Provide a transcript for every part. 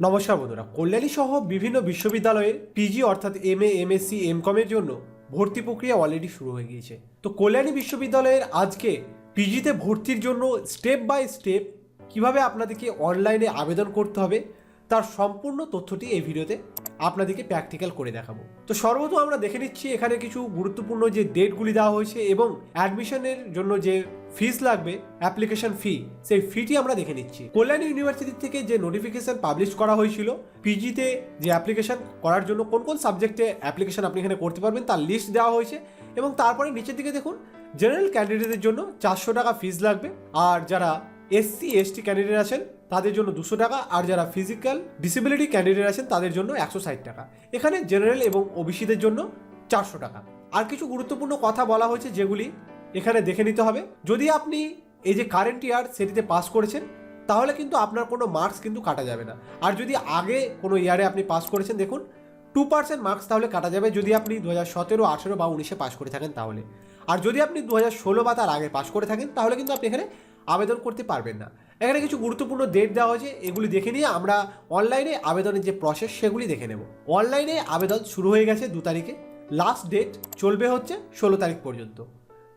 নমস্কার বন্ধুরা, কল্যাণী সহ বিভিন্ন বিশ্ববিদ্যালয়ে পিজি অর্থাৎ M A M SC M এমকমের জন্য ভর্তি প্রক্রিয়া অলরেডি শুরু হয়ে গিয়েছে। তো কল্যাণী বিশ্ববিদ্যালয়ের আজকে পিজিতে ভর্তির জন্য স্টেপ বাই স্টেপ কীভাবে আপনাদেরকে অনলাইনে আবেদন করতে হবে, তার সম্পূর্ণ তথ্যটি এই ভিডিওতে আপনাদেরকে প্র্যাকটিক্যাল করে দেখাবো। তো সর্বপ্রথম আমরা দেখে নিচ্ছি এখানে কিছু গুরুত্বপূর্ণ যে ডেটগুলি দেওয়া হয়েছে এবং অ্যাডমিশনের জন্য যে ফিস লাগবে অ্যাপ্লিকেশন ফি সেই ফিটি আমরা দেখে নিচ্ছি। কল্যাণ ইউনিভার্সিটি থেকে যে নোটিফিকেশন পাবলিশ করা হয়েছিল পিজিতে যে অ্যাপ্লিকেশন করার জন্য কোন কোন সাবজেক্টে অ্যাপ্লিকেশন আপনি এখানে করতে পারবেন তার লিস্ট দেওয়া হয়েছে এবং তারপরে নিচের দিকে দেখুন জেনারেল ক্যান্ডিডেটের জন্য চারশো টাকা ফিস লাগবে। আর যারা এসসি এসটি ক্যান্ডিডেট আছেন তাদের জন্য দুশো টাকা আর যারা ফিজিক্যাল ডিসেবিলিটি ক্যান্ডিডেট আছেন তাদের জন্য একশো ষাট টাকা। এখানে জেনারেল এবং ওবিসিদের জন্য চারশো টাকা। আর কিছু গুরুত্বপূর্ণ কথা বলা হয়েছে যেগুলি এখানে দেখে নিতে হবে। যদি আপনি এই যে কারেন্ট ইয়ার সেটিতে পাস করেছেন, তাহলে কিন্তু আপনার কোনো মার্কস কিন্তু কাটা যাবে না। আর যদি আগে কোনো ইয়ারে আপনি পাস করেছেন, দেখুন টু পার্সেন্ট মার্কস তাহলে কাটা যাবে যদি আপনি দু হাজার সতেরো, আঠেরো বা উনিশে পাস করে থাকেন তাহলে। আর যদি আপনি দু হাজার ষোলো বা তার আগে পাস করে থাকেন, তাহলে কিন্তু আপনি এখানে আবেদন করতে পারবেন না। এখানে কিছু গুরুত্বপূর্ণ ডেট দেওয়া হয়েছে, এগুলি দেখে নিয়ে আমরা অনলাইনে আবেদনের যে প্রসেস সেগুলি দেখে নেব। অনলাইনে আবেদন শুরু হয়ে গেছে দু তারিখে লাস্ট ডেট চলবে হচ্ছে ষোলো তারিখ পর্যন্ত।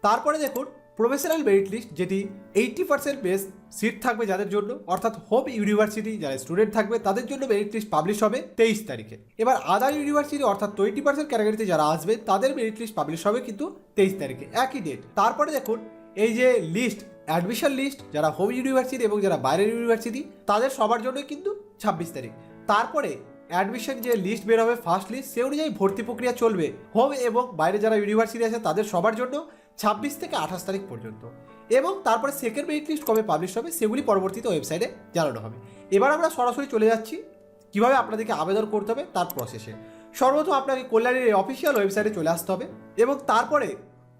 তারপরে দেখুন প্রফেশনাল মেরিট লিস্ট যেটি এইটটি পার্সেন্ট বেস সিট থাকবে যাদের জন্য, অর্থাৎ হোম ইউনিভার্সিটি যারা স্টুডেন্ট থাকবে, তাদের জন্য মেরিট লিস্ট পাবলিশ হবে তেইশ তারিখে। এবার আদার ইউনিভার্সিটি অর্থাৎ টোয়েন্টি পার্সেন্ট ক্যাটাগরিতে যারা আসবে, তাদের মেরিট লিস্ট পাবলিশ হবে কিন্তু তেইশ তারিখে, একই ডেট তারপরে দেখুন, এই যে লিস্ট অ্যাডমিশন লিস্ট যারা হোম ইউনিভার্সিটি এবং যারা বাইরের ইউনিভার্সিটি তাদের সবার জন্যই কিন্তু ছাব্বিশ তারিখ। তারপরে অ্যাডমিশন যে লিস্ট বের হবে ফার্স্ট লিস্ট সে অনুযায়ী ভর্তি প্রক্রিয়া চলবে। হোম এবং বাইরে যারা ইউনিভার্সিটি আছে, তাদের সবার জন্য ছাব্বিশ থেকে আঠাশ তারিখ পর্যন্ত। এবং তারপরে সেকেন্ড মেরিট লিস্ট কবে পাবলিশ হবে, সেগুলি পরবর্তীতে ওয়েবসাইটে জানানো হবে। এবার আমরা সরাসরি চলে যাচ্ছি, কীভাবে আপনাদেরকে আবেদন করতে হবে তার প্রসেসে সর্বপ্রথম আপনাকে কল্যাণীর অফিসিয়াল ওয়েবসাইটে চলে আসতে হবে এবং তারপরে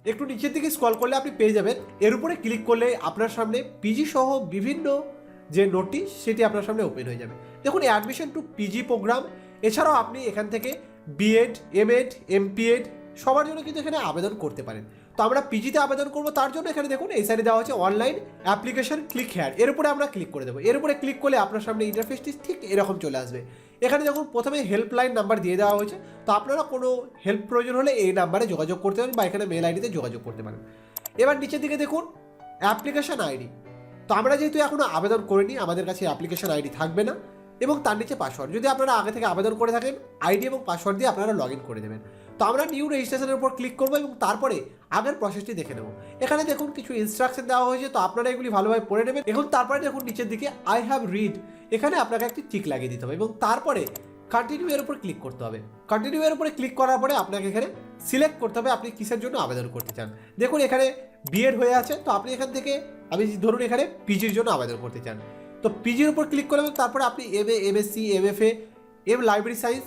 একটু নিচের দিকে স্ক্রল করলে আপনি পেয়ে যাবেন। এর উপরে ক্লিক করলে আপনার সামনে পিজি সহ বিভিন্ন যে নোটিশ সেটি আপনার সামনে ওপেন হয়ে যাবে। দেখুন অ্যাডমিশন টু পিজি প্রোগ্রাম এছাড়াও আপনি এখান থেকে বিএড পি এড সবার জন্য কিন্তু এখানে আবেদন করতে পারেন। তো আমরা পিজিতে আবেদন করব, তার জন্য এখানে দেখুন, এই সাইডে দেওয়া হচ্ছে অনলাইন অ্যাপ্লিকেশন ক্লিক হেয়ার এর উপরে আমরা ক্লিক করে দেবো। এর উপরে ক্লিক করলে আপনার সামনে ইন্টারফেসটি ঠিক এরকম চলে আসবে। এখানে দেখুন, প্রথমে হেল্পলাইন নাম্বার দিয়ে দেওয়া হয়েছে। তো আপনারা কোনো হেল্প প্রয়োজন হলে এই নাম্বারে যোগাযোগ করতে পারেন বা এখানে মেল আইডিতে যোগাযোগ করতে পারেন। এবার নিচের দিকে দেখুন অ্যাপ্লিকেশন আইডি তো আমরা যেহেতু এখনও আবেদন করিনি, আমাদের কাছে অ্যাপ্লিকেশন আইডি থাকবে না। এবং তার নিচে পাসওয়ার্ড যদি আপনারা আগে থেকে আবেদন করে থাকেন আইডি এবং পাসওয়ার্ড দিয়ে আপনারা লগ করে দেবেন। তো আমরা নিউ রেজিস্ট্রেশনের উপর ক্লিক করব এবং তারপরে আগের প্রসেসটি দেখে নেব। এখানে দেখুন কিছু ইনস্ট্রাকশন দেওয়া হয়েছে, তো আপনারা এগুলি ভালোভাবে পড়ে নেবেন। এখন তারপরে দেখুন নিচের দিকে আই হ্যাভ রিড এখানে আপনাকে একটি টিক লাগিয়ে দিতে হবে এবং তারপরে কন্টিনিউ এর উপর ক্লিক করতে হবে। কন্টিনিউ এর উপরে ক্লিক করার পরে আপনাকে এখানে সিলেক্ট করতে হবে আপনি কিসের জন্য আবেদন করতে চান। দেখুন এখানে বিএড হয়ে আছে, তো আপনি এখান থেকে, আমি ধরুন এখানে পিজির জন্য আবেদন করতে চান। তো পিজির উপর ক্লিক করবেন তারপরে আপনি M A MSc MFA M library science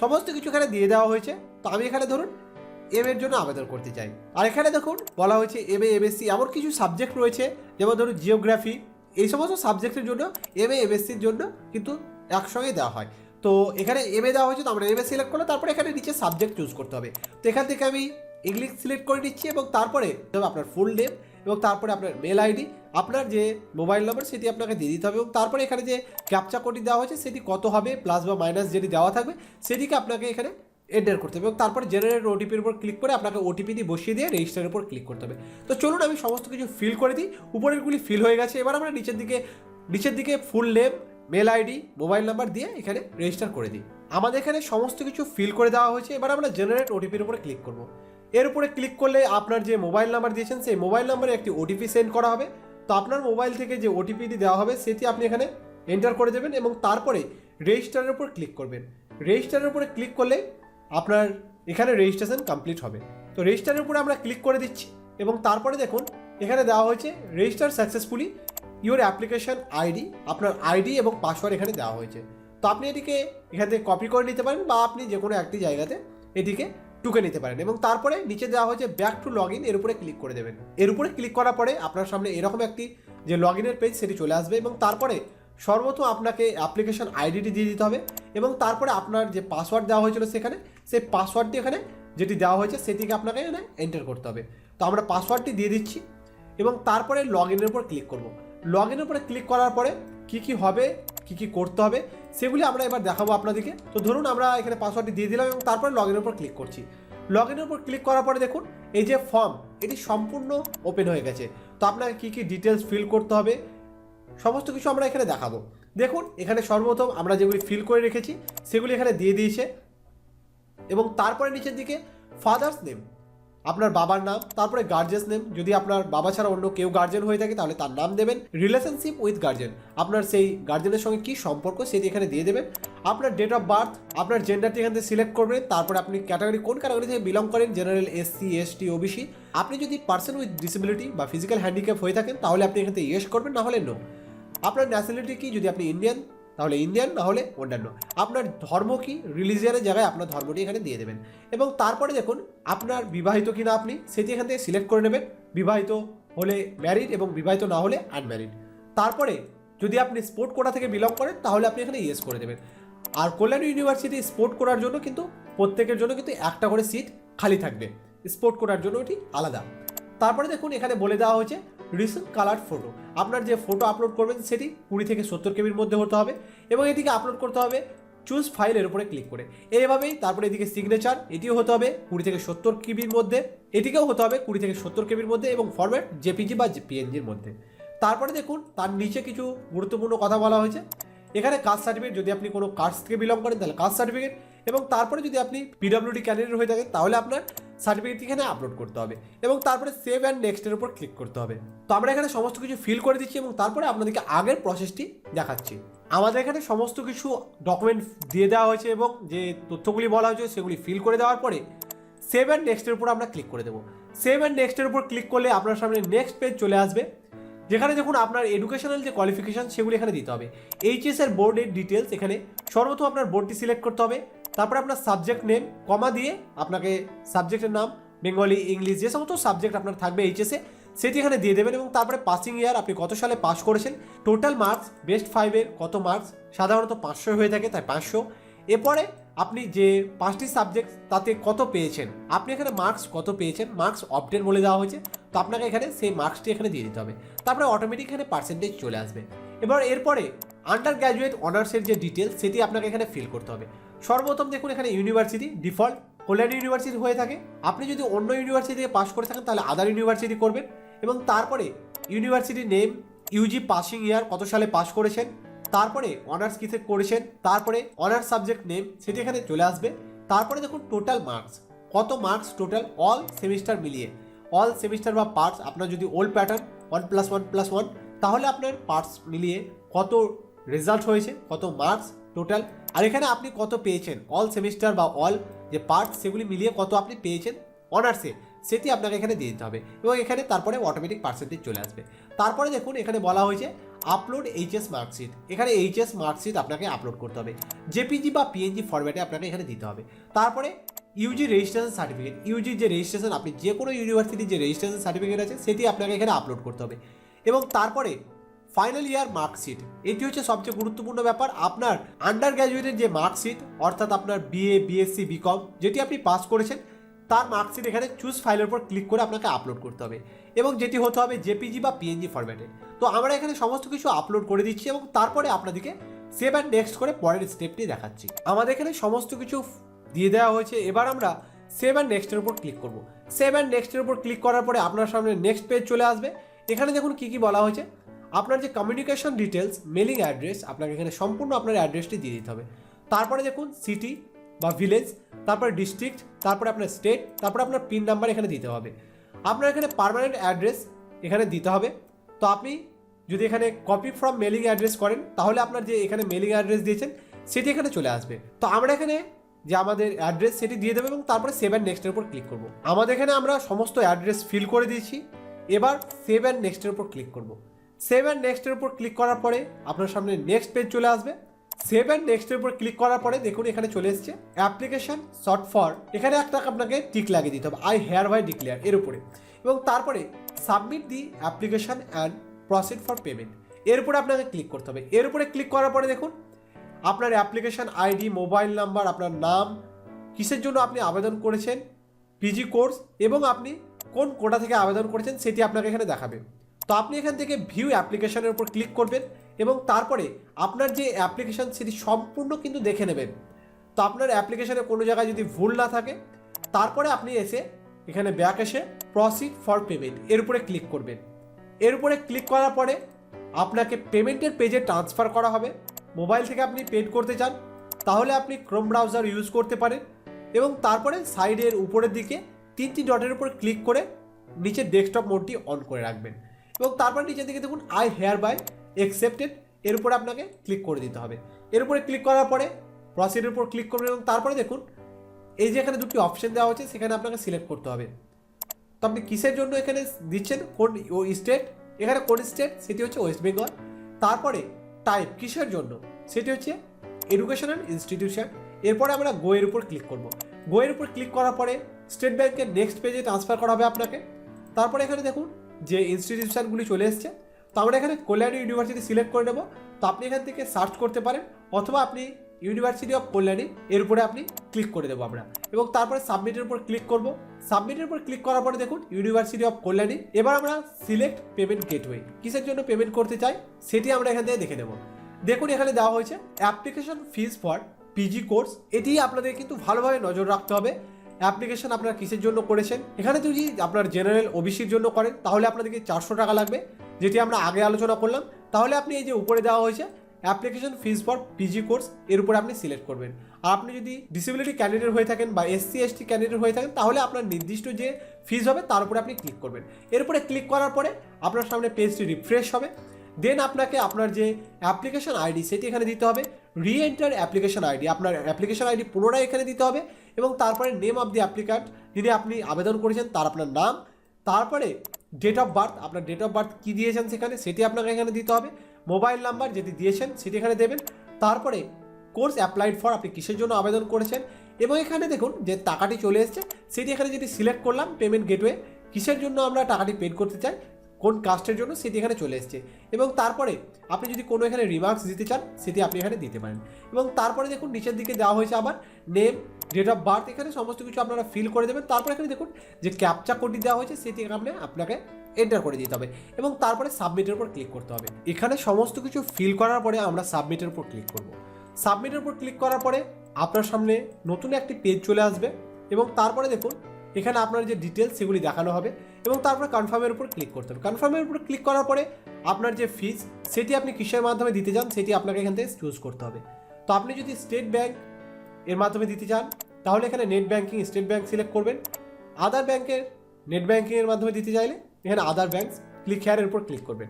সমস্ত কিছু এখানে দিয়ে দেওয়া হয়েছে। তো আমি এখানে ধরুন এম এর জন্য আবেদন করতে চাই। আর এখানে দেখুন বলা হয়েছে এম এ এমএসসি এমন কিছু সাবজেক্ট রয়েছে, যেমন ধরুন জিওগ্রাফি এই সমস্ত সাবজেক্টের জন্য এম এ এমএসসির জন্য কিন্তু একসঙ্গে দেওয়া হয়। তো এখানে এম এ দেওয়া হয়েছে, তো আমরা এম এ সিলেক্ট করলাম, তারপরে এখানে নিচে সাবজেক্ট চুজ করতে হবে। তো এখান থেকে আমি ইংলিশ সিলেক্ট করে নিচ্ছি এবং তারপরে আপনার ফুল নেম এবং তারপরে আপনার মেল আইডি আপনার যে মোবাইল নাম্বার সেটি আপনাকে দিয়ে দিতে হবে এবং তারপরে এখানে যে ক্যাপচা কোডটি দেওয়া হয়েছে সেটি কত হবে প্লাস বা মাইনাস যেটি দেওয়া থাকবে, সেটিকে আপনাকে এখানে এন্টার করতে হবে এবং তারপরে জেনারেট ওটিপির উপর ক্লিক করে আপনাকে ওটিপি দিয়ে বসিয়ে দিয়ে রেজিস্টারের উপর ক্লিক করতে হবে। তো চলুন আমি সমস্ত কিছু ফিল করে দিই, উপরেরগুলি ফিল হয়ে গেছে, এবার আমরা নিচের দিকে নিচের দিকে full name mail ID mobile number দিয়ে এখানে রেজিস্টার করে দিই। আমাদের এখানে সমস্ত কিছু ফিল করে দেওয়া হয়েছে, এবার আমরা জেনারেট ওটিপির উপরে ক্লিক করব। এর উপরে ক্লিক করলে আপনার যে মোবাইল নাম্বার দিয়েছেন, সেই মোবাইল নাম্বারে একটি ওটিপি সেন্ড করা হবে। তো আপনার মোবাইল থেকে যে ওটিপিটি দেওয়া হবে, সেটি আপনি এখানে এন্টার করে দেবেন এবং তারপরে রেজিস্টারের উপর ক্লিক করবেন। রেজিস্টারের উপরে ক্লিক করলে আপনার এখানে রেজিস্ট্রেশন কমপ্লিট হবে। তো রেজিস্টারের উপরে আমরা ক্লিক করে দিচ্ছি এবং তারপরে দেখুন, এখানে দেওয়া হয়েছে register successfully your application ID আপনার আইডি এবং পাসওয়ার্ড এখানে দেওয়া হয়েছে। তো আপনি এটিকে এখান থেকে কপি করে নিতে পারেন বা আপনি যে কোনো একটি জায়গাতে এটিকে টুকে নিতে পারেন এবং তারপরে নিচে দেওয়া হয়েছে ব্যাক টু লগ ইন এর উপরে ক্লিক করে দেবেন। এর উপরে ক্লিক করার পরে আপনার সামনে এরকম একটি যে লগ ইনের পেজ সেটি চলে আসবে এবং তারপরে সর্বপ্রথম আপনাকে অ্যাপ্লিকেশন আইডিটি দিয়ে দিতে হবে এবং তারপরে আপনার যে পাসওয়ার্ড দেওয়া হয়েছিল সেখানে, সেই পাসওয়ার্ডটি এখানে যেটি দেওয়া হয়েছে, সেটিকে আপনাকে এখানে এন্টার করতে হবে। তো আমরা পাসওয়ার্ডটি দিয়ে দিচ্ছি এবং তারপরে লগ ইনের উপর ক্লিক করব। লগ ইনের উপরে ক্লিক করার পরে কি কি হবে? কি কি করতে হবে, সেগুলি আমরা এবার দেখাবো আপনাদেরকে। তো ধরুন আমরা এখানে পাসওয়ার্ডটি দিয়ে দিলাম এবং তারপরে লগ ইনের উপর ক্লিক করছি। লগ ইনের উপর ক্লিক করার পরে দেখুন, এই যে ফর্ম এটি সম্পূর্ণ ওপেন হয়ে গেছে। তো আপনাকে কী কী ডিটেলস ফিল করতে হবে, সমস্ত কিছু আমরা এখানে দেখাবো। দেখুন, এখানে সর্বপ্রথম আমরা যেগুলি ফিল করে রেখেছি, সেগুলি এখানে দিয়ে দিয়েছে। এবং তারপরে নিচের দিকে ফাদার্স নেম আপনার বাবার নাম, তারপরে গার্জেন্স নেম যদি আপনার বাবা ছাড়া অন্য কেউ গার্জেন হয়ে থাকে, তাহলে তার নাম দেবেন। রিলেশনশিপ উইথ গার্জেন আপনার সেই গার্জেনের সঙ্গে কি সম্পর্ক সেটি এখানে দিয়ে দেবেন। আপনার ডেট অফ বার্থ আপনার জেন্ডারটি এখান থেকে সিলেক্ট করবেন, তারপরে আপনি ক্যাটাগরি কোন ক্যাটাগরি থেকে বিলং করেন? জেনারেল এসসি এসটি ওবিসি আপনি যদি পার্সন উইথ ডিসেবিলিটি বা ফিজিক্যাল হ্যান্ডিক্যাপ হয়ে থাকেন, তাহলে আপনি এখান থেকে ইয়েস করবেন, না হলে নো আপনার ন্যাশনালিটি কি? যদি আপনি ইন্ডিয়ান তাহলে ইন্ডিয়ান না হলে অন্যান্য। আপনার ধর্ম কি? রিলিজিয়ানের জায়গায় আপনার ধর্মটি এখানে দিয়ে দেবেন। এবং তারপরে দেখুন, আপনার বিবাহিত কিনা আপনি, সেটি এখান থেকে সিলেক্ট করে নেবেন। বিবাহিত হলে ম্যারিড এবং বিবাহিত না হলে আনম্যারিড তারপরে যদি আপনি স্পোর্ট কোটা থেকে বিলং করেন, তাহলে আপনি এখানে ইয়েস করে দেবেন। আর কল্যাণ ইউনিভার্সিটি স্পোর্ট করার জন্য কিন্তু প্রত্যেকের জন্য কিন্তু একটা করে সিট খালি থাকবে। স্পোর্ট করার জন্য এটি আলাদা। তারপরে দেখুন, এখানে বলে দেওয়া হয়েছে রিসেন্ট কালার ফটো। আপনার যে ফটো আপলোড করবেন, সেটি কুড়ি থেকে সত্তর কেবির মধ্যে হতে হবে এবং এটিকে আপলোড করতে হবে চুজ ফাইলের উপরে ক্লিক করে। এইভাবেই তারপরে এদিকে সিগনেচার এটিও হতে হবে কুড়ি থেকে সত্তর কেবির মধ্যে। এটিকেও হতে হবে কুড়ি থেকে সত্তর কেবির মধ্যে এবং ফরম্যাট জেপিজি বা পিএনজির মধ্যে। তারপরে দেখুন, তার নিচে কিছু গুরুত্বপূর্ণ কথা বলা হয়েছে। এখানে কাস্ট সার্টিফিকেট যদি আপনি কোনো কাস্ট থেকে বিলং করেন, তাহলে কাস্ট সার্টিফিকেট এবং তারপরে যদি আপনি পিডব্লিউডি ক্যান্ডিডেট হয়ে থাকেন, তাহলে আপনার সার্টিফিকেট এখানে আপলোড করতে হবে এবং তারপরে সেভ অ্যান্ড নেক্সটের উপর ক্লিক করতে হবে। তো আমরা এখানে সমস্ত কিছু ফিল করে দিচ্ছি এবং তারপরে আপনাদেরকে আগের প্রসেসটি দেখাচ্ছি। আমাদের এখানে সমস্ত কিছু ডকুমেন্ট দিয়ে দেওয়া হয়েছে এবং যে তথ্যগুলি বলা হয়েছে সেগুলি ফিল করে দেওয়ার পরে সেভ অ্যান্ড নেক্সটের উপর আমরা ক্লিক করে দেবো। সেভ অ্যান্ড নেক্সটের উপর ক্লিক করলে আপনার সামনে নেক্সট পেজ চলে আসবে। যেখানে দেখুন আপনার এডুকেশনাল যে কোয়ালিফিকেশন সেগুলি এখানে দিতে হবে। এইচএস এর বোর্ডের ডিটেলস এখানে। সর্বপ্রথম আপনার বোর্ডটি সিলেক্ট করতে হবে। তারপরে আপনার সাবজেক্ট নেম কমা দিয়ে আপনাকে সাবজেক্টের নাম বেঙ্গলি ইংলিশ যে সমস্ত সাবজেক্ট আপনার থাকবে এইচএসে সেটি এখানে দিয়ে দেবেন এবং তারপরে পাসিং ইয়ার আপনি কত সালে পাস করেছেন টোটাল মার্কস বেস্ট ফাইভের কত মার্কস সাধারণত পাঁচশো হয়ে থাকে, তাই পাঁচশো। এরপরে আপনি যে পাঁচটি সাবজেক্ট তাতে কত পেয়েছেন, আপনি এখানে মার্কস কত পেয়েছেন মার্কস অপডেট বলে দেওয়া হয়েছে। তো আপনাকে এখানে সেই মার্কসটি এখানে দিয়ে দিতে হবে। তারপরে অটোমেটিক এখানে পার্সেন্টেজ চলে আসবে। এবার এরপরে আন্ডার গ্র্যাজুয়েট অনার্সের যে ডিটেলস সেটি আপনাকে এখানে ফিল করতে হবে। সর্বপ্রথম দেখুন এখানে ইউনিভার্সিটি ডিফল্ট কল্যাণ ইউনিভার্সিটি হয়ে থাকে। আপনি যদি অন্য ইউনিভার্সিটি থেকে পাস করে থাকেন, তাহলে আদার ইউনিভার্সিটি করবেন। এবং তারপরে university name UG passing year কত সালে পাস করেছেন, তারপরে অনার্স কিসে করেছেন, তারপরে অনার্স সাবজেক্ট নেম সেটি এখানে চলে আসবে। তারপরে দেখুন টোটাল মার্কস কত মার্কস টোটাল অল সেমিস্টার মিলিয়ে। অল সেমিস্টার বা পার্টস আপনার যদি old pattern one plus one plus one তাহলে আপনার পার্টস মিলিয়ে কত রেজাল্ট হয়েছে, কত মার্কস টোটাল আর এখানে আপনি কত পেয়েছেন অল সেমিস্টার বা অল যে পার্টস সেগুলি মিলিয়ে কত আপনি পেয়েছেন অনার্সে সেটি আপনাকে এখানে দিয়ে দিতে হবে এবং এখানে তারপরে অটোমেটিক পার্সেন্টেজ চলে আসবে। তারপরে দেখুন, এখানে বলা হয়েছে আপলোড এইচএস মার্কশিট এখানে এইচএস মার্কশিট আপনাকে আপলোড করতে হবে। জেপিজি বা পিএনজি ফরম্যাটে আপনাকে এখানে দিতে হবে। তারপরে ইউজি রেজিস্ট্রেশন সার্টিফিকেট ইউজি যে রেজিস্ট্রেশন আপনি যে কোনো ইউনিভার্সিটির যে রেজিস্ট্রেশন সার্টিফিকেট আছে, সেটি আপনাকে এখানে আপলোড করতে হবে। এবং তারপরে ফাইনাল ইয়ার মার্কশিট এটি হচ্ছে সবচেয়ে গুরুত্বপূর্ণ ব্যাপার। আপনার আন্ডার গ্র্যাজুয়েটের যে মার্কশিট অর্থাৎ আপনার বিএ বিএসসি বিকম যেটি আপনি পাস করেছেন, তার মার্কশিট এখানে চুজ ফাইলের উপর ক্লিক করে আপনাকে আপলোড করতে হবে। এবং যেটি হতে হবে জেপিজি বা পিএনজি ফরম্যাটে তো আমরা এখানে সমস্ত কিছু আপলোড করে দিচ্ছি এবং তারপরে আপনাদেরকে সেভ অ্যান্ড নেক্সট করে পরের স্টেপটি দেখাচ্ছি। আমাদের এখানে সমস্ত কিছু দিয়ে দেওয়া হয়েছে। এবার আমরা সেভ অ্যান্ড নেক্সটের উপর ক্লিক করব। সেভ অ্যান্ড নেক্সটের উপর ক্লিক করার পরে আপনার সামনে নেক্সট পেজ চলে আসবে। এখানে দেখুন কী কী বলা হয়েছে। আপনার যে কমিউনিকেশন ডিটেলস মেলিং অ্যাড্রেস আপনাকে এখানে সম্পূর্ণ আপনার অ্যাড্রেসটি দিয়ে দিতে হবে। তারপরে দেখুন সিটি বা ভিলেজ তারপরে ডিস্ট্রিক্ট তারপরে আপনার স্টেট তারপরে আপনার পিন নাম্বার এখানে দিতে হবে। আপনার এখানে পার্মানেন্ট অ্যাড্রেস এখানে দিতে হবে। তো আপনি যদি এখানে কপি ফ্রম মেলিং অ্যাড্রেস করেন, তাহলে আপনার যে এখানে মেলিং অ্যাড্রেস দিয়েছেন, সেটি এখানে চলে আসবে। তো আমরা এখানে যে আমাদের অ্যাড্রেস সেটি দিয়ে দেবো এবং তারপরে সেভ অ্যান্ড নেক্সটের উপর ক্লিক করব। আমাদের এখানে আমরা সমস্ত অ্যাড্রেস ফিল করে দিয়েছি। এবার সেভ অ্যান্ড নেক্সটের উপর ক্লিক করব। সেভ অ্যান্ড নেক্সটের উপর ক্লিক করার পরে আপনার সামনে নেক্সট পেজ চলে আসবে। সেভ অ্যান্ড নেক্সটের উপর ক্লিক করার পরে দেখুন এখানে চলে এসছে অ্যাপ্লিকেশন শর্ট ফর এখানে একটা আপনাকে টিক লাগিয়ে দিতে হবে। আই হেয়ার বাই ডিক্লেয়ার এর উপরে। এবং তারপরে submit the application and proceed for payment এর উপরে আপনাকে ক্লিক করতে হবে। এর উপরে ক্লিক করার পরে দেখুন আপনার অ্যাপ্লিকেশন আইডি, মোবাইল নাম্বার, আপনার নাম, কিসের জন্য আপনি আবেদন করেছেন, পিজি কোর্স, এবং আপনি কোন কোটা থেকে আবেদন করেছেন সেটি আপনাকে এখানে দেখাবে। তো আপনি এখান থেকে ভিউ অ্যাপ্লিকেশনের উপর ক্লিক করবেন এবং তারপরে আপনার যে অ্যাপ্লিকেশন সেটি সম্পূর্ণ কিন্তু দেখে নেবেন। তো আপনার অ্যাপ্লিকেশানে কোনো জায়গায় যদি ভুল না থাকে, তারপরে আপনি এসে এখানে ব্যাক এসে প্রসিড ফর পেমেন্ট এর উপরে ক্লিক করবেন। এর উপরে ক্লিক করার পরে আপনাকে পেমেন্টের পেজে ট্রান্সফার করা হবে। মোবাইল থেকে আপনি পেড করতে চান, তাহলে আপনি ক্রোম ব্রাউজার ইউজ করতে পারেন এবং তারপরে সাইডের উপরের দিকে তিনটি ডটের উপর ক্লিক করে নিচে ডেস্কটপ মোডটি অন করে রাখবেন। এবং তারপর নিচের দিকে দেখুন আই হেয়ার বাই একসেপ্টেড এর উপরে আপনাকে ক্লিক করে দিতে হবে। এর উপরে ক্লিক করার পরে প্রসিডের উপর ক্লিক করবেন এবং তারপরে দেখুন, এই যে এখানে দুটি অপশন দেওয়া হচ্ছে সেখানে আপনাকে সিলেক্ট করতে হবে। তো আপনি কিসের জন্য এখানে দিচ্ছেন? কোন স্টেট এখানে কোন স্টেট সেটি হচ্ছে ওয়েস্ট বেঙ্গল তারপরে টাইপ কিসের জন্য? সেটি হচ্ছে এডুকেশনাল ইনস্টিটিউশন এরপরে আমরা গোয়ের উপর ক্লিক করব। গোয়ের উপর ক্লিক করার পরে স্টেট ব্যাংকের নেক্সট পেজে ট্রান্সফার করা হবে আপনাকে। তারপরে এখানে দেখুন যে ইনস্টিটিউশনগুলি চলে এসছে। তো আমরা এখানে কল্যাণী ইউনিভার্সিটি সিলেক্ট করে নেব। তো আপনি এখান থেকে সার্চ করতে পারেন। অথবা আপনি ইউনিভার্সিটি অফ কল্যাণী এর উপরে আপনি ক্লিক করে দেবো আমরা। এবং তারপরে সাবমিটের উপর ক্লিক করব। সাবমিটের উপর ক্লিক করার পরে দেখুন ইউনিভার্সিটি অফ কল্যাণী এবার আমরা সিলেক্ট পেমেন্ট গেটওয়ে কিসের জন্য পেমেন্ট করতে চাই? সেটি আমরা এখান থেকে দেখে নেব। দেখুন, এখানে দেওয়া হয়েছে application fees for PG course এটি আপনাদের কিন্তু ভালোভাবে নজর রাখতে হবে। অ্যাপ্লিকেশন আপনারা কিসের জন্য করেছেন? এখানে যদি আপনার জেনারেল ওবিসির জন্য করেন, তাহলে আপনাদেরকে চারশো টাকা লাগবে। যেটি আমরা আগে আলোচনা করলাম। তাহলে আপনি এই যে উপরে দেওয়া হয়েছে application fees for PG course, এর উপরে আপনি সিলেক্ট করবেন। আপনি যদি ডিসেবিলিটি ক্যান্ডিডেট হয়ে থাকেন বা এসসি এসটি ক্যান্ডিডেট হয়ে থাকেন, তাহলে আপনার নির্দিষ্ট যে ফিজ হবে, তার উপরে আপনি ক্লিক করবেন। এর উপরে ক্লিক করার পরে আপনার সামনে পেজটি রিফ্রেশ হবে। দেন আপনাকে আপনার যে অ্যাপ্লিকেশন আইডি সেটি এখানে দিতে হবে। রি এন্টার অ্যাপ্লিকেশন আইডি আপনার অ্যাপ্লিকেশন আইডি পুনরায় এখানে দিতে হবে এবং তারপরে নেম অফ দি অ্যাপ্লিক্যান্ট যিনি আপনি আবেদন করেছেন, তার আপনার নাম, তারপরে ডেট অফ বার্থ আপনার ডেট অফ বার্থ কী দিয়েছেন সেখানে, সেটি আপনাকে এখানে দিতে হবে। মোবাইল নাম্বার যেটি দিয়েছেন সেটি এখানে দেবেন। তারপরে কোর্স অ্যাপ্লাইড ফর আপনি কিসের জন্য আবেদন করেছেন এবং এখানে দেখুন যে টাকাটি চলে এসছে, সেটি এখানে যেটি সিলেক্ট করলাম পেমেন্ট গেটওয়ে, কিসের জন্য আমরা টাকাটি পেড করতে চাই, কোন কাস্টের জন্য সেটি এখানে চলে এসছে। এবং তারপরে আপনি যদি কোনো এখানে রিমার্কস দিতে চান, সেটি আপনি এখানে দিতে পারেন। এবং তারপরে দেখুন নিচের দিকে দেওয়া হয়েছে আবার নেম ডেট অফ বার্থ এখানে সমস্ত কিছু আপনারা ফিল করে দেবেন। তারপরে এখানে দেখুন যে ক্যাপচা কোডটি দেওয়া হয়েছে, সেটি এখানে আপনাকে এন্টার করে দিতে হবে এবং তারপরে সাবমিটের উপর ক্লিক করতে হবে। এখানে সমস্ত কিছু ফিল করার পরে আমরা সাবমিটের উপর ক্লিক করব। সাবমিটের উপর ক্লিক করার পরে আপনার সামনে নতুন একটি পেজ চলে আসবে এবং তারপরে দেখুন, এখানে আপনার যে ডিটেলস সেগুলি দেখানো হবে এবং তারপরে কনফার্মের উপর ক্লিক করতে হবে। কনফার্মের উপর ক্লিক করার পরে আপনার যে ফিজ সেটি আপনি কিসের মাধ্যমে দিতে চান সেটি আপনাকে এখান থেকে চুজ করতে হবে। তো আপনি যদি স্টেট ব্যাঙ্ক এর মাধ্যমে দিতে চান, তাহলে এখানে net banking state bank select করবেন। আদার ব্যাংকের নেট ব্যাঙ্কিংয়ের মাধ্যমে দিতে চাইলে এখানে আদার ব্যাংক ক্লিক হেয়ারের উপর ক্লিক করবেন।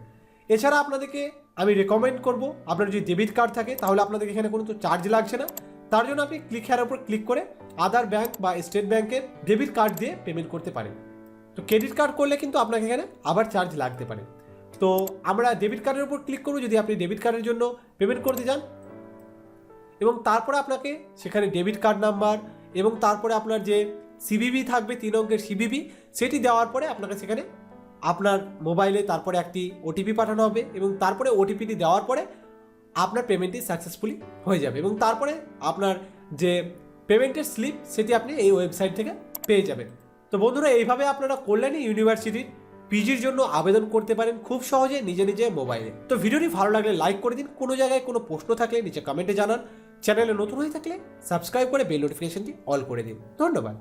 এছাড়া আপনাদেরকে আমি রেকমেন্ড করব, আপনার যদি ডেবিট কার্ড থাকে, তাহলে আপনাদের এখানে কোনো তো চার্জ লাগছে না। তার জন্য আপনি ক্লিক হেয়ারের উপর ক্লিক করে আদার ব্যাংক বা স্টেট ব্যাংকের ডেবিট কার্ড দিয়ে পেমেন্ট করতে পারেন। তো ক্রেডিট কার্ড করলে কিন্তু আপনাকে এখানে আবার চার্জ লাগতে পারে। তো আমরা ডেবিট কার্ডের উপর ক্লিক করব, যদি আপনি ডেবিট কার্ডের জন্য পেমেন্ট করতে যান এবং তারপরে আপনাকে সেখানে ডেবিট কার্ড নাম্বার এবং তারপরে আপনার যে সিবিবি থাকবে, তিন অঙ্কের সিবিবি সেটি দেওয়ার পরে আপনাকে সেখানে আপনার মোবাইলে তারপরে একটি ওটিপি পাঠানো হবে এবং তারপরে ওটিপিটি দেওয়ার পরে আপনার পেমেন্টটি সাকসেসফুলি হয়ে যাবে এবং তারপরে আপনার যে পেমেন্টের স্লিপ সেটি আপনি এই ওয়েবসাইট থেকে পেয়ে যাবেন। তো বন্ধুরা, এইভাবে আপনারা কল্যাণী ইউনিভার্সিটির পিজির জন্য আবেদন করতে পারেন খুব সহজে নিজে নিজে মোবাইলে। তো ভিডিওটি ভালো লাগলে লাইক করে দিন, কোনো জায়গায় কোনো প্রশ্ন থাকলে নিচে কমেন্টে জানান। চ্যানেলে নতুন হয়ে থাকলে সাবস্ক্রাইব করে বেল নোটিফিকেশনটি অল করে দিন। ধন্যবাদ।